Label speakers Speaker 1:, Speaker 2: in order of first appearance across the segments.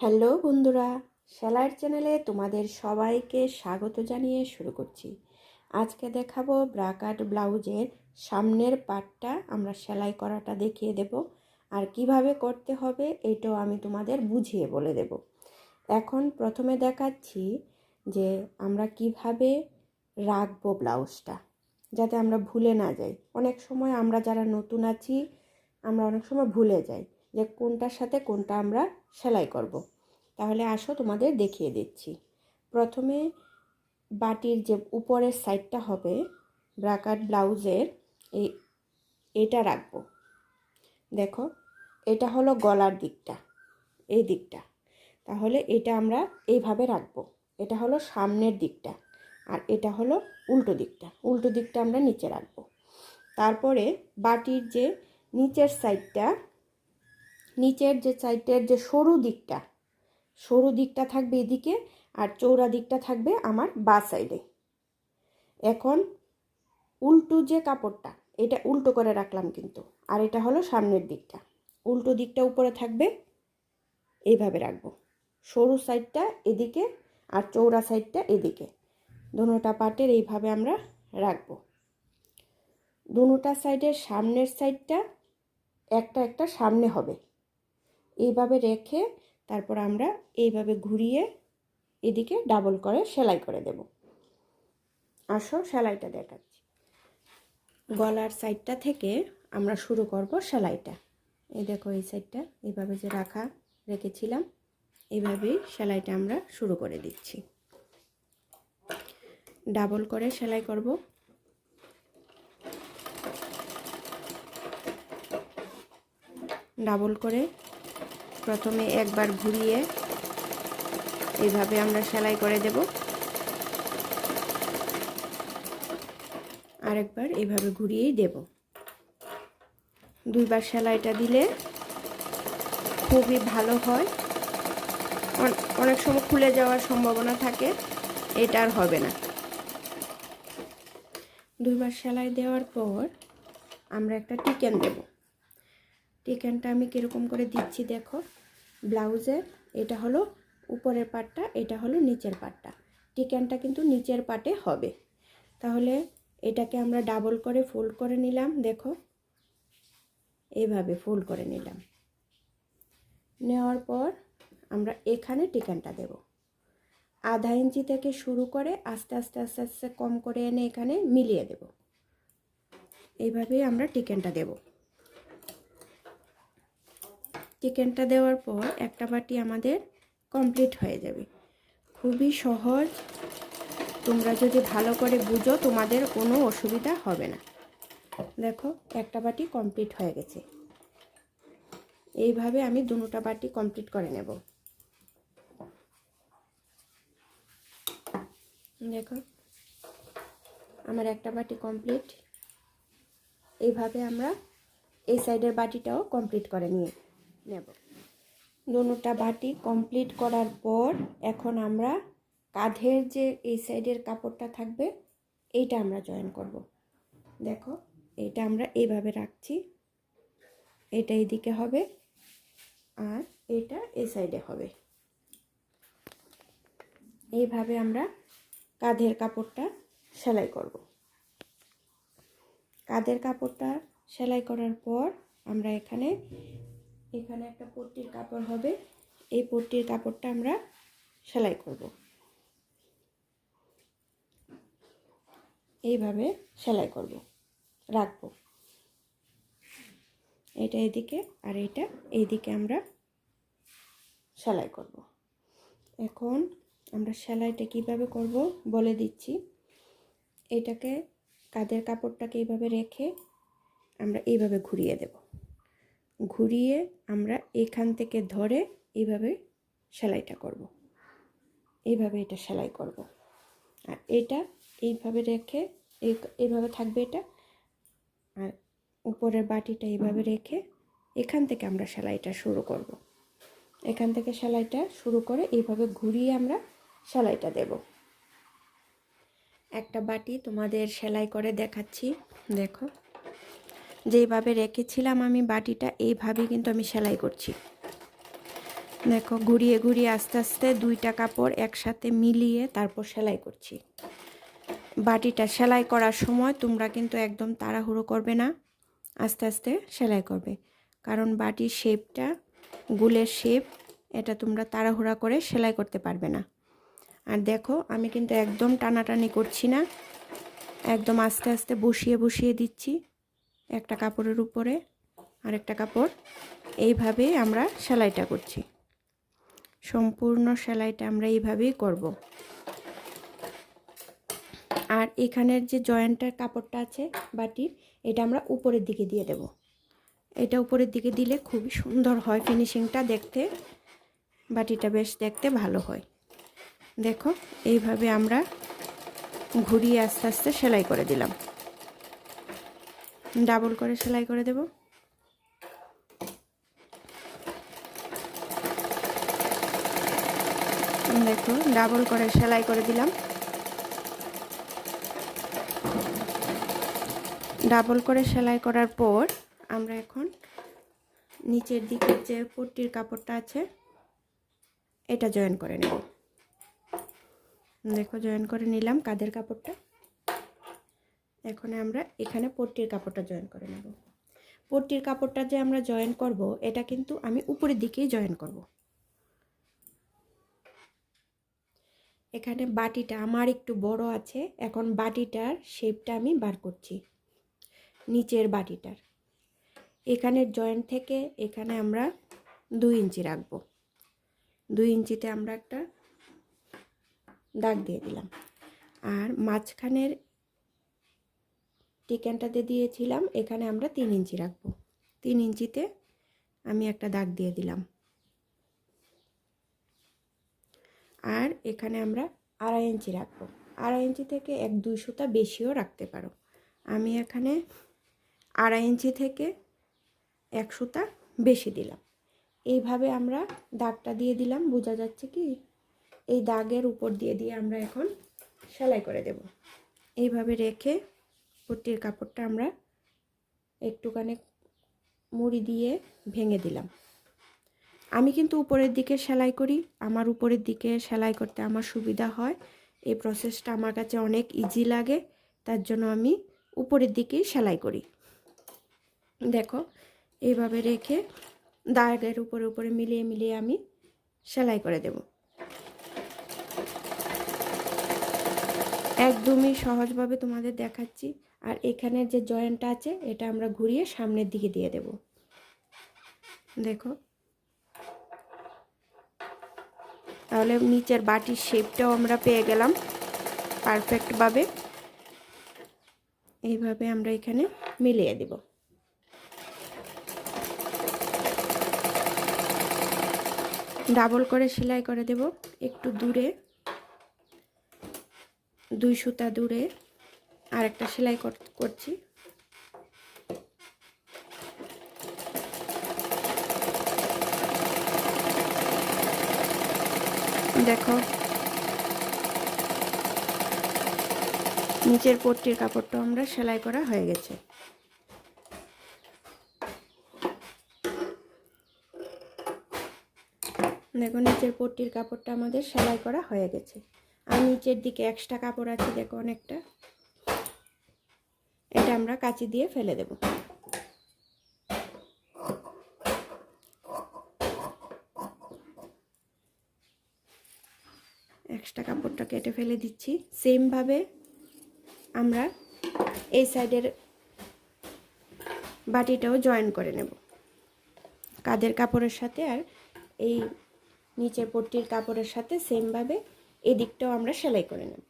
Speaker 1: Hello বন্ধুরা, সেলাইয়ের চ্যানেলে তোমাদের সবাইকে স্বাগত জানিয়ে শুরু করছি। আজকে দেখাবো ব্রাকাট ব্লাউজের সামনের পাটটা, আমরা সেলাই করাটা দেখিয়ে দেব। আর কীভাবে করতে হবে এটাও আমি তোমাদের বুঝিয়ে বলে দেব। এখন প্রথমে দেখাচ্ছি যে আমরা কীভাবে রাখব ব্লাউজটা, যাতে আমরা ভুলে না যাই। অনেক সময় আমরা যারা নতুন আছি, আমরা অনেক সময় ভুলে যাই। যে কোনটার সাথে কোনটা আমরা সেলাই করব। তাহলে আসো তোমাদের দেখিয়ে দিচ্ছি। প্রথমে বাটির যে উপরের সাইডটা হবে ব্রাকাট ব্লাউজের, এই এটা রাখব। দেখো, এটা হলো গলার দিকটা, এই দিকটা। তাহলে এটা আমরা এইভাবে রাখব। এটা হলো সামনের দিকটা আর এটা হলো উল্টো দিকটা। উল্টো দিকটা আমরা নিচে রাখব। তারপরে বাটির যে নিচের সাইডটা নিচের যে সাইডের যে সরু দিকটা সরু দিকটা থাকবে এদিকে আর চৌড়া দিকটা থাকবে আমার বা সাইডে। এখন উল্টো যে কাপড়টা, এটা উল্টো করে রাখলাম কিন্তু, আর এটা হলো সামনের দিকটা। উল্টো দিকটা উপরে থাকবে, এইভাবে রাখব। সরু সাইডটা এদিকে আর চৌড়া সাইডটা এদিকে। দুটা পাটের এইভাবে আমরা রাখব। দুটা সাইডের সামনের সাইডটা একটা একটা সামনে হবে। এইভাবে রেখে তারপর আমরা এইভাবে ঘুরিয়ে এদিকে ডাবল করে সেলাই করে দেব। আসো সেলাইটা দেখাচ্ছি। গলার সাইডটা থেকে আমরা শুরু করব সেলাইটা। এই দেখো এই সাইডটা এইভাবে যে রাখা রেখেছিলাম, এইভাবেই সেলাইটা আমরা শুরু করে দিচ্ছি। ডাবল করে সেলাই করব। ডাবল করে প্রথমে একবার ঘুরিয়ে এইভাবে আমরা সেলাই করে দেব। আরেকবার এইভাবে ঘুরিয়েই দেব। দুইবার সেলাইটা দিলে খুবই ভালো হয়। অনেক সময় খুলে যাওয়ার সম্ভাবনা থাকে, এটা আর হবে না। দুইবার সেলাই দেওয়ার পর আমরা একটা টিকেন দেব। টিকেনটা আমি কীরকম করে দিচ্ছি দেখো। ব্লাউজের, এটা হলো উপরের পাটটা, এটা হলো নিচের পাটটা। টিকেনটা কিন্তু নিচের পাটে হবে। তাহলে এটাকে আমরা ডাবল করে ফোল্ড করে নিলাম, দেখো। এইভাবে ফোল্ড করে নিলাম। নেওয়ার পর আমরা এখানে টিকানটা দেব। আধা ইঞ্চি থেকে শুরু করে আস্তে আস্তে আস্তে আস্তে কম করে এনে এখানে মিলিয়ে দেব। এইভাবেই আমরা টিকেনটা দেবো। চিকেনটা দেওয়ার পর একটা বাটি আমাদের কমপ্লিট হয়ে যাবে। খুবই সহজ। তোমরা যদি ভালো করে বুঝো, তোমাদের কোনো অসুবিধা হবে না। দেখো, একটা বাটি কমপ্লিট হয়ে গেছে। এইভাবে আমি দুটা বাটি কমপ্লিট করে নেব। দেখো, আমার একটা বাটি কমপ্লিট এইভাবে আমরা এই সাইডের বাটিটাও কমপ্লিট করে নিয়ে নেব। দুটা বাটি কমপ্লিট করার পর এখন আমরা কাঁধের যে এই সাইডের কাপড়টা থাকবে, এইটা আমরা জয়েন করব। দেখো, এইটা আমরা এইভাবে রাখছি। এটা এইদিকে হবে আর এটা এই সাইডে হবে। এইভাবে আমরা কাঁধের কাপড়টা সেলাই করব। কাঁধের কাপড়টা সেলাই করার পর আমরা এখানে এখানে একটা পট্টির কাপড় হবে। এই পট্টির কাপড়টা আমরা সেলাই করব। এইভাবে সেলাই করব। রাখব। এটা এদিকে আর এটা এইদিকে আমরা সেলাই করব। এখন আমরা সেলাইটা কীভাবে করব বলে দিচ্ছি। এটাকে কাদের কাপড়টাকে এইভাবে রেখে আমরা এইভাবে ঘুরিয়ে দেব। ঘুরিয়ে আমরা এখান থেকে ধরে এইভাবে সেলাইটা করব। এইভাবে এটা সেলাই করব। আর এটা এইভাবে রেখে এইভাবে থাকবে এটা আর উপরের বাটিটা এইভাবে রেখে এখান থেকে আমরা সেলাইটা শুরু করব। এখান থেকে সেলাইটা শুরু করে এইভাবে ঘুরিয়ে আমরা সেলাইটা দেব একটা বাটি তোমাদের সেলাই করে দেখাচ্ছি দেখো যেইভাবে রেখেছিলাম আমি বাটিটা, এইভাবেই কিন্তু আমি সেলাই করছি। দেখো, ঘুরিয়ে ঘুরিয়ে আস্তে আস্তে দুইটা কাপড় একসাথে মিলিয়ে তারপর সেলাই করছি। বাটিটা সেলাই করার সময় তোমরা কিন্তু একদম তাড়াহুড়ো করবে না, আস্তে আস্তে সেলাই করবে। কারণ বাটির শেপটা, গুলের শেপ, এটা তোমরা তাড়াহুড়া করে সেলাই করতে পারবে না। আর দেখো, আমি কিন্তু একদম টানাটানি করছি না, একদম আস্তে আস্তে বসিয়ে বসিয়ে দিচ্ছি। একটা কাপড়ের উপরে আরেকটা কাপড়। এইভাবে আমরা সেলাইটা করছি। সম্পূর্ণ সেলাইটা আমরা এইভাবেই করব। আর এখানের যে জয়েন্টের কাপড়টা আছে বাটির এটা আমরা উপরের দিকে দিয়ে দেব। এটা উপরের দিকে দিলে খুবই সুন্দর হয় ফিনিশিংটা দেখতে। বাটিটা বেশ দেখতে ভালো হয়। দেখো, এইভাবে আমরা ঘুরিয়ে আস্তে আস্তে সেলাই করে দিলাম। ডাবল করে সেলাই করে দেব। দেখো, ডাবল করে সেলাই করে দিলাম। ডাবল করে সেলাই করার পর আমরা এখন নিচের দিকে যে পট্টির কাপড়টা আছে, এটা জয়েন করে নেব। দেখো, জয়েন করে নিলাম কাদের কাপড়টা। এখন আমরা এখানে পট্টির কাপড়টা জয়েন করে নেব। পট্টির কাপড়টা যে আমরা জয়েন করব, এটা কিন্তু আমি উপরের দিকেই জয়েন করব। এখানে বাটিটা আমার একটু বড় আছে, এখন বাটিটার শেপটা আমি বার করছি, নিচের বাটিটার। এখানের জয়েন্ট থেকে এখানে আমরা দুই ইঞ্চি রাখব। দুই ইঞ্চিতে আমরা একটা দাগ দিয়ে দিলাম। আর মাঝখানের টিকেনটাতে দিয়েছিলাম, এখানে আমরা তিন ইঞ্চি রাখব। তিন ইঞ্চিতে আমি একটা দাগ দিয়ে দিলাম। আর এখানে আমরা আড়াই ইঞ্চি রাখব। আড়াই ইঞ্চি থেকে এক দুই সুতা বেশিও রাখতে পারো। আমি এখানে আড়াই ইঞ্চি থেকে এক সুতা বেশি দিলাম। এইভাবে আমরা দাগটা দিয়ে দিলাম, বোঝা যাচ্ছে কি? এই দাগের উপর দিয়ে দিয়ে আমরা এখন সেলাই করে দেব। এইভাবে রেখে পট্টির কাপড়টা আমরা একটুখানি মুড়ি দিয়ে ভেঙে দিলাম। আমি কিন্তু উপরের দিকে সেলাই করি, আমার উপরের দিকে সেলাই করতে আমার সুবিধা হয়। এই প্রসেসটা আমার কাছে অনেক ইজি লাগে, তার জন্য আমি উপরের দিকেই সেলাই করি। দেখো, এইভাবে রেখে দাগের উপরে উপরে মিলিয়ে মিলিয়ে আমি সেলাই করে দেব। একদমই সহজভাবে তোমাদের দেখাচ্ছি। আর এখানের যে জয়েন্টটা আছে, এটা আমরা ঘুরিয়ে সামনের দিকে দিয়ে দেব। দেখো। তাহলে নিচের বাটির শেপটাও আমরা পেয়ে গেলাম পারফেক্টভাবে এইভাবে আমরা এখানে মিলিয়ে দেব। ডাবল করে সেলাই করে দেব একটু দূরে। দুই সুতা দূরে। আর একটা সেলাই করছি। দেখো। নিচের পট্টির কাপড়টা আমরা সেলাই করা হয়ে গেছে। দেখো, নিচের পট্টির কাপড়টা আমাদের সেলাই করা হয়ে গেছে। আর নিচের দিকে এক্সট্রা কাপড় আছে, দেখো অনেকটা। এটা আমরা কাঁচি দিয়ে ফেলে দেব। এক্সট্রা কাপড়টা কেটে ফেলে দিচ্ছি। সেমভাবে আমরা এই সাইডের বাটিটাও জয়েন করে নেব। কাদের কাপড়ের সাথে আর এই নিচের পট্টির কাপড়ের সাথে সেমভাবে এদিকটাও আমরা সেলাই করে নেব।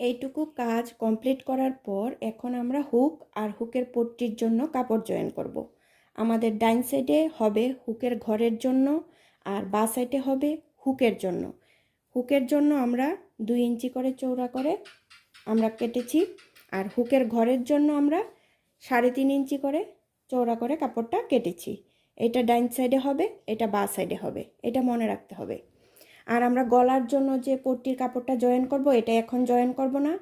Speaker 1: এইটুকু কাজ কমপ্লিট করার পর এখন আমরা হুক আর হুকের পট্টির জন্য কাপড় জয়েন করব। আমাদের ডাইন সাইডে হবে হুকের ঘরের জন্য আর বা সাইডে হবে হুকের জন্য। হুকের জন্য আমরা দুই ইঞ্চি করে চৌড়া করে আমরা কেটেছি আর হুকের ঘরের জন্য আমরা সাড়ে তিন ইঞ্চি করে চৌড়া করে কাপড়টা কেটেছি। এটা ডাইন সাইডে হবে, এটা বা সাইডে হবে, এটা মনে রাখতে হবে। আর আমরা গলার জন্য যে পট্টির কাপড়টা জয়েন করব, এটা এখন জয়েন করব না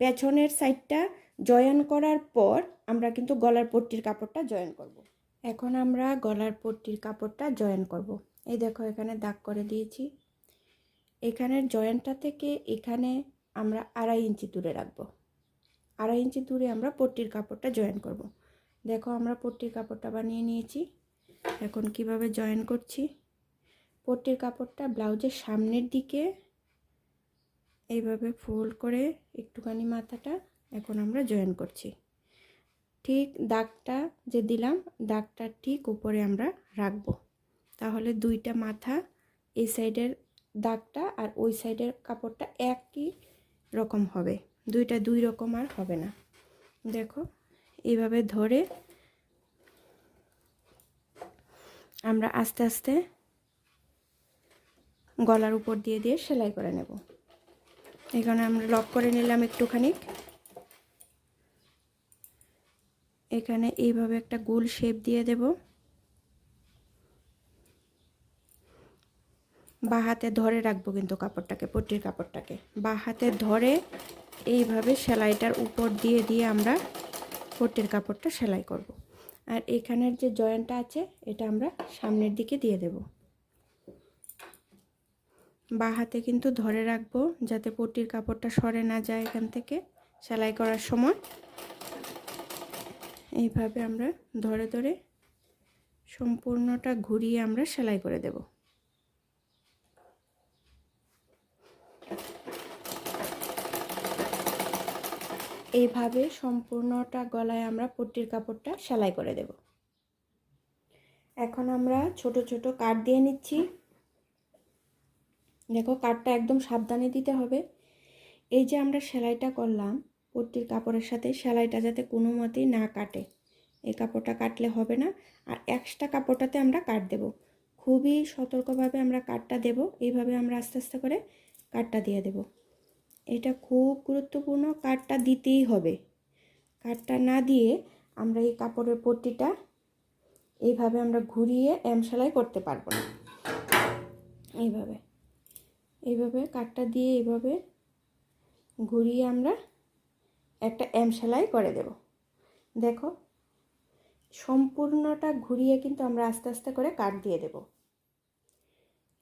Speaker 1: পেছনের সাইডটা জয়েন করার পর আমরা কিন্তু গলার পট্টির কাপড়টা জয়েন করব। এখন আমরা গলার পট্টির কাপড়টা জয়েন করব। এই দেখো, এখানে দাগ করে দিয়েছি এখানের জয়েন্টটা থেকে এখানে আমরা আড়াই ইঞ্চি দূরে রাখব আড়াই ইঞ্চি দূরে আমরা পট্টির কাপড়টা জয়েন করব। দেখো, আমরা পট্টির কাপড়টা বানিয়ে নিয়েছি এখন কীভাবে জয়েন করছি পট্টির কাপড়টা ব্লাউজের সামনের দিকে এইভাবে ফোল্ড করে একটুখানি মাথাটা এখন আমরা জয়েন করছি। ঠিক দাগটা যে দিলাম, দাগটা ঠিক উপরে আমরা রাখব। তাহলে দুইটা মাথা এই সাইডের দাগটা আর ওই সাইডের কাপড়টা একই রকম হবে। দুইটা দুই রকম আর হবে না। দেখো, এইভাবে ধরে আমরা আস্তে আস্তে গলার উপর দিয়ে দিয়ে সেলাই করে নেব। এখানে আমরা লক করে নিলাম একটুখানি। এখানে এইভাবে একটা গোল শেপ দিয়ে দেব। বা হাতে ধরে রাখব কিন্তু কাপড়টাকে, পট্টির কাপড়টাকে। বা হাতে ধরে এইভাবে সেলাইটার উপর দিয়ে দিয়ে আমরা পট্টির কাপড়টা সেলাই করব। আর এখানের যে জয়েন্টটা আছে, এটা আমরা সামনের দিকে দিয়ে দেব। বা হাতে কিন্তু ধরে রাখব যাতে পট্টির কাপড়টা সরে না যায় এখান থেকে সেলাই করার সময়। এইভাবে আমরা ধরে ধরে সম্পূর্ণটা ঘুরিয়ে আমরা সেলাই করে দেব। এইভাবে সম্পূর্ণটা গলায় আমরা পট্টির কাপড়টা সেলাই করে দেব। এখন আমরা ছোট ছোট কাট দিয়ে নিচ্ছি। দেখো কাটটা একদম সাবধানে দিতে হবে। এই যে আমরা সেলাইটা করলাম, পট্টির কাপড়ের সাথে সেলাইটা যাতে কোনো মতেই না কাটে। এই কাপড়টা কাটলে হবে না। আর এক্সট্রা কাপড়টাতে আমরা কাট দেব। খুবই সতর্কভাবে আমরা কাটটা দেব। এইভাবে আমরা আস্তে আস্তে করে কাটটা দিয়ে দেব। এটা খুব গুরুত্বপূর্ণ কাটটা দিতেই হবে। কাটটা না দিয়ে আমরা এই কাপড়ের পট্টিটা এইভাবে আমরা ঘুরিয়ে এম সেলাই করতে পারব না। এইভাবে। এইভাবে কাটটা দিয়ে এইভাবে ঘুরিয়ে আমরা একটা এম সেলাই করে দেব। দেখো, সম্পূর্ণটা ঘুরিয়ে কিন্তু আমরা আস্তে আস্তে করে কাট দিয়ে দেব।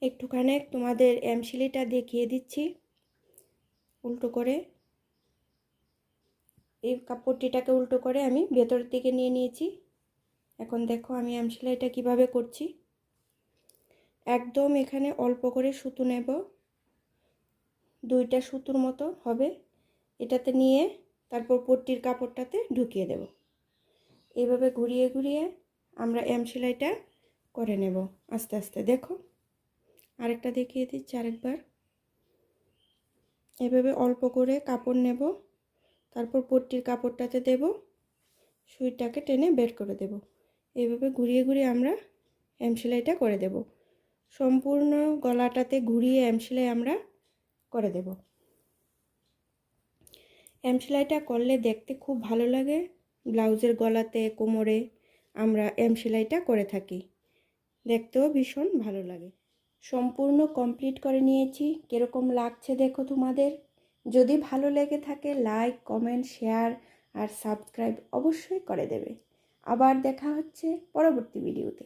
Speaker 1: একটুখানি তোমাদের এম সিলিটা দেখিয়ে দিচ্ছি। উল্টো করে এই কাপড়টিটাকে উল্টো করে আমি ভেতরের দিকে নিয়ে নিয়েছি। এখন দেখো আমি এম সেলাইটা কীভাবে করছি। একদম এখানে অল্প করে সুতো নেব। দুইটা সুতোর মতো হবে। এটাতে নিয়ে তারপর পট্টির কাপড়টাতে ঢুকিয়ে দেব। এইভাবে ঘুরিয়ে ঘুরিয়ে আমরা এম সেলাইটা করে নেব আস্তে আস্তে। দেখো, আরেকটা দেখিয়ে দিচ্ছি আরেকবার। এভাবে অল্প করে কাপড় নেব, তারপর পট্টির কাপড়টাতে দেব সুইটাকে টেনে বের করে দেব। এইভাবে ঘুরিয়ে ঘুরিয়ে আমরা এম সেলাইটা করে দেব। সম্পূর্ণ গলাটাতে ঘুরিয়ে এম সেলাই আমরা করে দেব। এম সেলাইটা করলে দেখতে খুব ভালো লাগে। ব্লাউজের গলাতে, কোমরে আমরা এম সেলাইটা করে থাকি। দেখতেও ভীষণ ভালো লাগে। সম্পূর্ণ কমপ্লিট করে নিয়েছি। কীরকম লাগছে দেখো তোমাদের? যদি ভালো লেগে থাকে লাইক কমেন্ট শেয়ার আর সাবস্ক্রাইব অবশ্যই করে দেবে। আবার দেখা হচ্ছে পরবর্তী ভিডিওতে